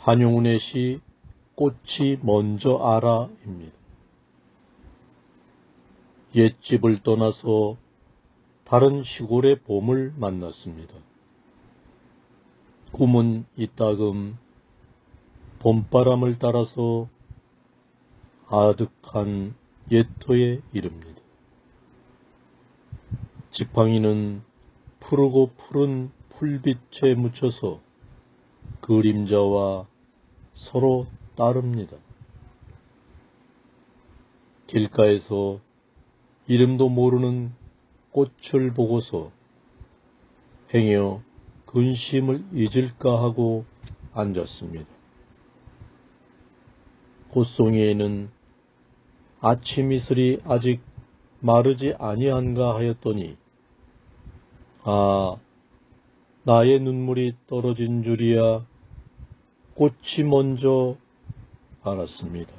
한용운의 시 꽃이 먼저 알아입니다. 옛집을 떠나서 다른 시골의 봄을 만났습니다. 꿈은 이따금 봄바람을 따라서 아득한 옛터에 이릅니다. 지팡이는 푸르고 푸른 풀빛에 묻혀서 그림자와 서로 따릅니다. 길가에서 이름도 모르는 꽃을 보고서 행여 근심을 잊을까 하고 앉았습니다. 꽃송이에는 아침 이슬이 아직 마르지 아니한가 하였더니 아 나의 눈물이 떨어진 줄이야 꽃이 먼저 알았습니다.